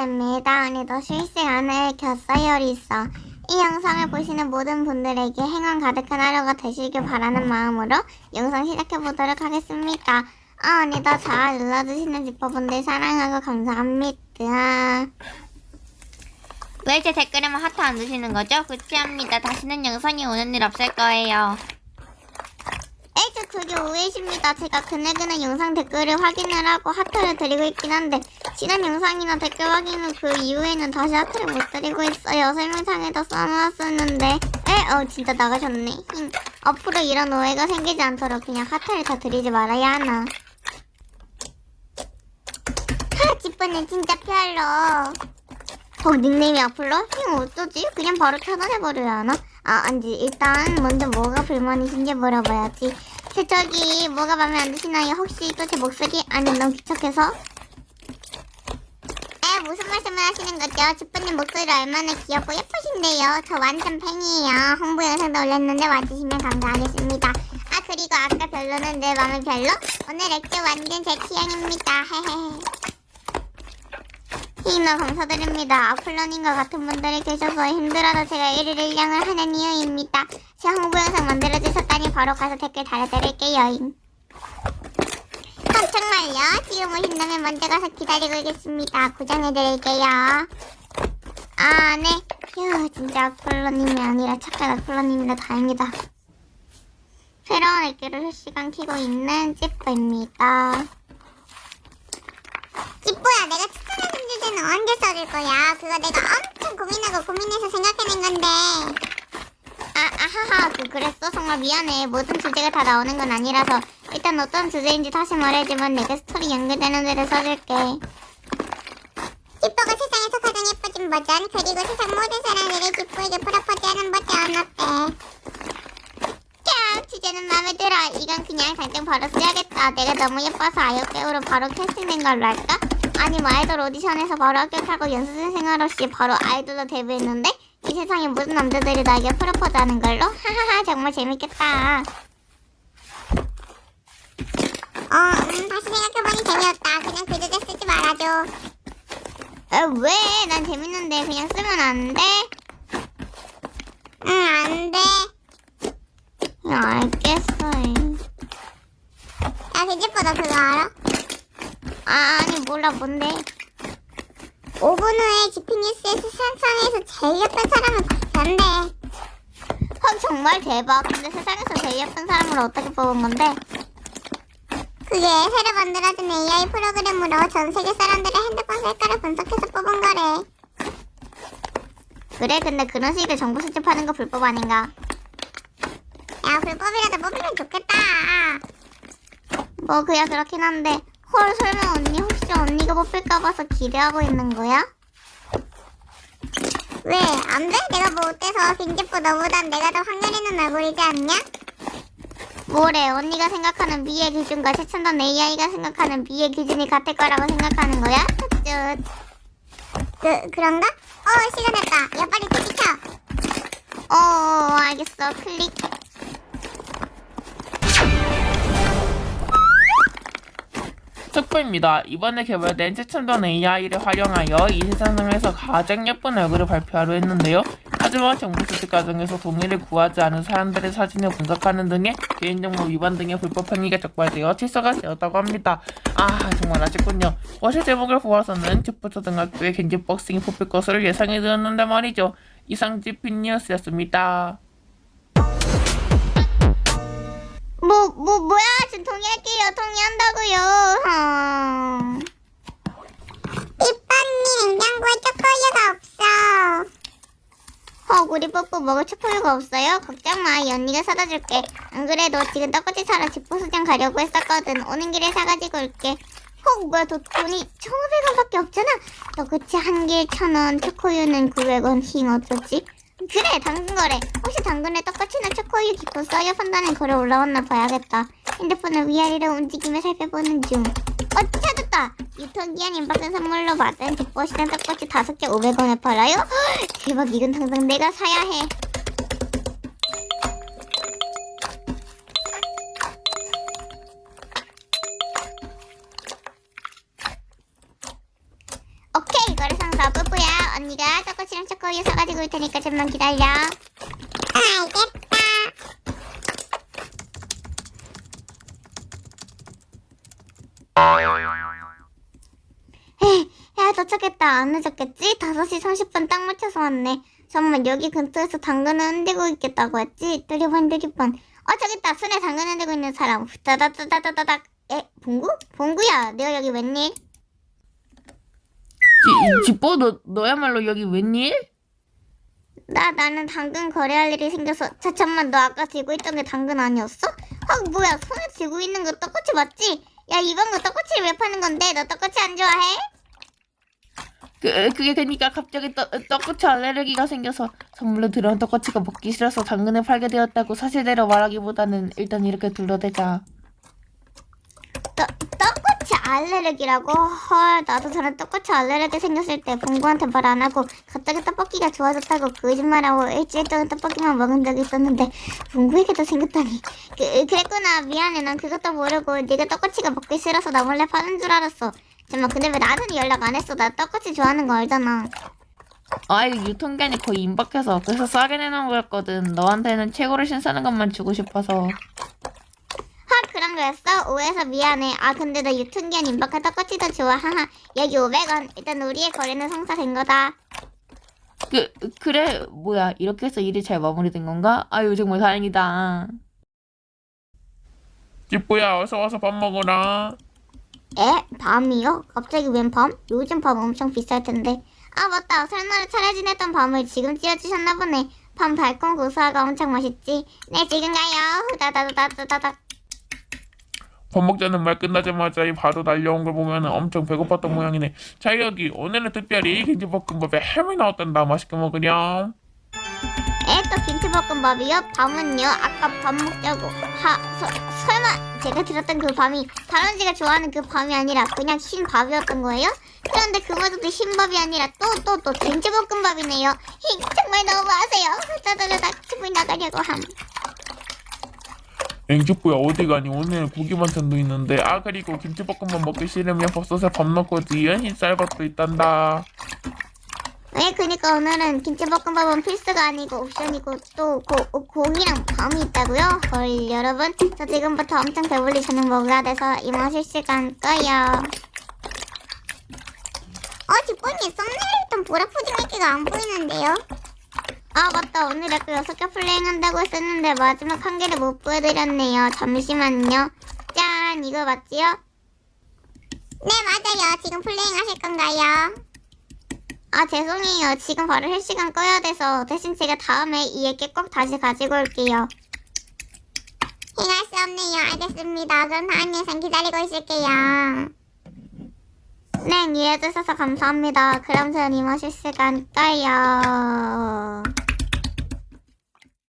찌빼입니다. 오늘도 실시간을 켰어요, 리서. 이 영상을 보시는 모든 분들에게 행운 가득한 하루가 되시길 바라는 마음으로 영상 시작해보도록 하겠습니다. 아, 오늘도 잘 눌러주시는 지퍼분들 사랑하고 감사합니다. 왜 제 댓글에만 하트 안 주시는 거죠? 구치합니다. 다시는 영상이 오는 일 없을 거예요. 그게 오해십니다. 제가 그날그날 영상 댓글을 확인을 하고 하트를 드리고 있긴 한데 지난 영상이나 댓글 확인 후 그 이후에는 다시 하트를 못 드리고 있어요. 설명창에다 써놓았었는데 에? 어 진짜 나가셨네. 힝. 앞으로 이런 오해가 생기지 않도록 그냥 하트를 다 드리지 말아야 하나. 하 지퍼는 진짜 별로. 어 닉네임이 앞으로? 힝 어쩌지? 그냥 바로 차단해버려야 하나? 아 아니지 일단 먼저 뭐가 불만이신지 물어봐야지 제 저기 뭐가 마음에 안 드시나요? 혹시 또 제 목소리 아니 너무 귀척해서? 에 무슨 말씀을 하시는 거죠? 주부님 목소리 얼마나 귀엽고 예쁘신데요 저 완전 팬이에요 홍보 영상도 올렸는데 와주시면 감사하겠습니다 아 그리고 아까 별로는 내 마음에 별로? 오늘 액조 완전 제 취향입니다 헤헤헤 희나 감사드립니다. 아플러님과 같은 분들이 계셔서 힘들어도 제가 일일 일량을 하는 이유입니다. 제 홍보 영상 만들어주셨다니 바로 가서 댓글 달아드릴게요. 아, 정말요? 지금 오신다면 먼저 가서 기다리고 있겠습니다. 고정해드릴게요. 아, 네. 휴, 진짜 아플러님이 아니라 착한 아플러님이라 다행이다. 새로운 액기를 실시간 키고 있는 찌뿌입니다. 찌뿌야, 내가 추천하는 주제는 언제 써줄 거야? 그거 내가 엄청 고민하고 고민해서 생각해낸 건데. 아, 아하하, 그, 그랬어? 정말 미안해. 모든 주제가 다 나오는 건 아니라서. 일단 어떤 주제인지 다시 말해주면 내가 스토리 연결되는 데를 써줄게. 찌뿌가 세상에서 가장 예뻐진 버전, 그리고 세상 모든 사람들이 찌뿌에게 프로포즈하는 버전 어때? 야, 주제는 마음에 들어. 이건 그냥 당장 바로 써야겠다. 내가 너무 예뻐서 아역 배우로 바로 캐스팅된 걸로 할까? 아니면 아이돌 오디션에서 바로 합격하고 연습생 생활 없이 바로 아이돌로 데뷔했는데 이 세상의 모든 남자들이 나에게 프로포즈하는 걸로? 하하하 정말 재밌겠다. 어, 음, 다시 생각해보니 재미없다. 그냥 그 주제 쓰지 말아줘. 아, 왜? 난 재밌는데 그냥 쓰면 안 돼? 응, 안 돼. 야, 알겠어요. 야, 돼지뽀 너 그거 알아? 아, 아니, 몰라, 뭔데? 5분 후에 지피니스의 세상에서 제일 예쁜 사람을 봤던데. 헐, 정말 대박. 근데 세상에서 제일 예쁜 사람을 어떻게 뽑은 건데? 그게 새로 만들어진 AI 프로그램으로 전 세계 사람들의 핸드폰 색깔을 분석해서 뽑은 거래. 그래, 근데 그런 식의 정보 수집하는 거 불법 아닌가? 야, 불법이라도 뽑으면 좋겠다. 뭐, 그야 그렇긴 한데. 헐, 설마 언니 혹시 언니가 뽑힐까 봐서 기대하고 있는 거야? 왜? 안 돼? 내가 뭐 어때서 빈집보 너보단 내가 더 확률 있는 얼굴이지 않냐? 뭐래, 언니가 생각하는 미의 기준과 최첨단 AI가 생각하는 미의 기준이 같을 거라고 생각하는 거야? 쭈. 그, 그런가? 어, 시간 됐다. 야, 빨리 또 비켜. 어, 어, 알겠어. 클릭. 특보입니다. 이번에 개발된 최첨단 AI를 활용하여 이 세상에서 가장 예쁜 얼굴을 발표하려 했는데요. 하지만 정보 수집 과정에서 동의를 구하지 않은 사람들의 사진을 분석하는 등의 개인정보 위반 등의 불법 행위가 적발되어 취소가 되었다고 합니다. 아 정말 아쉽군요. 어제 제목을 보아서는 즈부초등학교의 겐지 박싱이 뽑힐 것으로 예상이 되었는데 말이죠. 이상 지핀 뉴스였습니다. 뭐, 뭐, 뭐야? 지금 동의할게요. 동의한다고요. 어. 이빠님, 냉장고에 초코우유가 없어. 어, 우리 뽀뽀 먹을 초코우유가 없어요? 걱정 마. 이 언니가 사다 줄게. 안 그래도 지금 떡꼬치 사러 집보수장 가려고 했었거든. 오는 길에 사가지고 올게. 헉, 뭐야, 너 돈이 1,500원밖에 없잖아. 떡꼬치 한 개에 1,000원, 초코우유는 900원. 힝, 어쩌지? 그래 당근 거래. 혹시 당근에 떡꼬치나 초코우유 기포 써요? 판단은 거래 올라왔나 봐야겠다. 핸드폰을 위아래로 움직이며 살펴보는 중. 어, 찾았다! 유통기한 임박된 선물로 받은 뒷버시장 떡꼬치 5개 500원에 팔아요? 헉, 대박 이건 당장 내가 사야 해. 오케이 이거를 상상 언니가 떡꼬치랑 초코우유 사가지고 올 테니까 좀만 기다려. 알겠다. 에이, 야, 도착했다. 안 늦었겠지? 5시 30분 딱 맞춰서 왔네. 정말 여기 근처에서 당근을 흔들고 있겠다고 했지? 뚜리번 뚜리번. 어, 저기 있다. 손에 당근 흔들고 있는 사람. 다다다다다다닥. 에, 봉구? 봉구야, 내가 여기 웬일? 지, 지뽀 너 너야말로 여기 웬일? 나, 나는 당근 거래할 일이 생겨서. 자, 잠만, 너 아까 들고 있던 게 당근 아니었어? 아, 뭐야, 손에 들고 있는 거 떡꼬치 맞지? 야, 이번 거 떡꼬치를 왜 파는 건데? 너 떡꼬치 안 좋아해? 그 그게 되니까 갑자기 떡 떡꼬치 알레르기가 생겨서 선물로 들어온 떡꼬치가 먹기 싫어서 당근을 팔게 되었다고 사실대로 말하기보다는 일단 이렇게 둘러대자. 떡, 떡꼬치 알레르기라고? 헐, 나도 저런 떡꼬치 알레르기 생겼을 때 봉구한테 말 안 하고 갑자기 떡볶이가 좋아졌다고 거짓말하고 일주일 동안 떡볶이만 먹은 적이 있었는데 봉구에게도 생겼다니. 그, 그랬구나. 미안해. 난 그것도 모르고 네가 떡꼬치가 먹기 싫어서 나 몰래 파는 줄 알았어. 잠깐만, 근데 왜 나한테는 연락 안 했어? 나 떡꼬치 좋아하는 거 알잖아. 아 이거 유통기한이 거의 임박해서 그래서 싸게 내놓은 거였거든. 너한테는 최고로 신선한 것만 주고 싶어서. 헐, 그런 거였어? 오해해서 미안해. 아, 근데 나 유통기한 임박한 떡꼬치도 좋아. 하하. 여기 500원. 일단 우리의 거래는 성사된 거다. 그 그래 뭐야 이렇게 해서 일이 잘 마무리된 건가? 아유 정말 다행이다. 지뽀야 어서 와서 밥 먹어라. 에? 밤이요? 갑자기 웬 밤? 요즘 밤 엄청 비쌀 텐데. 아 맞다. 설날에 차례 지냈던 밤을 지금 찌어주셨나 보네. 밤 달콤 고소하가 엄청 맛있지. 네 지금 가요. 후다다다다다닥. 밥 먹자는 말 끝나자마자 이 바로 달려온 걸 보면 엄청 배고팠던 모양이네. 자 여기 오늘은 특별히 김치볶음밥에 햄이 나왔단다. 맛있게 먹으렴. 에? 또 김치볶음밥이요? 밤은요? 아까 밥 먹자고. 하, 서, 설마 제가 들었던 그 밤이 다른지가 좋아하는 그 밤이 아니라 그냥 흰 밥이었던 거예요? 그런데 그마저도 흰 밥이 아니라 또 또 또 김치볶음밥이네요. 히, 정말 너무하세요. 후다다다닥 집을 나가려고 함. 앵지뽀야 어디 가니? 오늘 고기 반찬도 있는데. 아 그리고 김치볶음밥 먹기 싫으면 버섯에 밥 넣고 뒤에 흰쌀밥도 있단다. 네, 그니까 오늘은 김치볶음밥은 필수가 아니고 옵션이고 또 고, 공이랑 밤이 있다고요? 헐, 여러분, 저 지금부터 엄청 배불리 저녁 먹어야 돼서 이모 실시간 꺼요. 어, 뒷번이 썸네일 했던 보라 푸딩에게가 안 보이는데요? 아, 맞다. 오늘 약간 여섯 개 플레잉 한다고 했었는데 마지막 한 개를 못 보여드렸네요. 잠시만요. 짠, 이거 맞지요? 네, 맞아요. 지금 플레잉 하실 건가요? 아 죄송해요 지금 바로 실시간 꺼야 돼서 대신 제가 다음에 이 얘기 꼭 다시 가지고 올게요 행할 수 없네요 알겠습니다 그럼 다음 영상 기다리고 있을게요 네 이해해주셔서 감사합니다 그럼 저는 이모 실시간 꺼요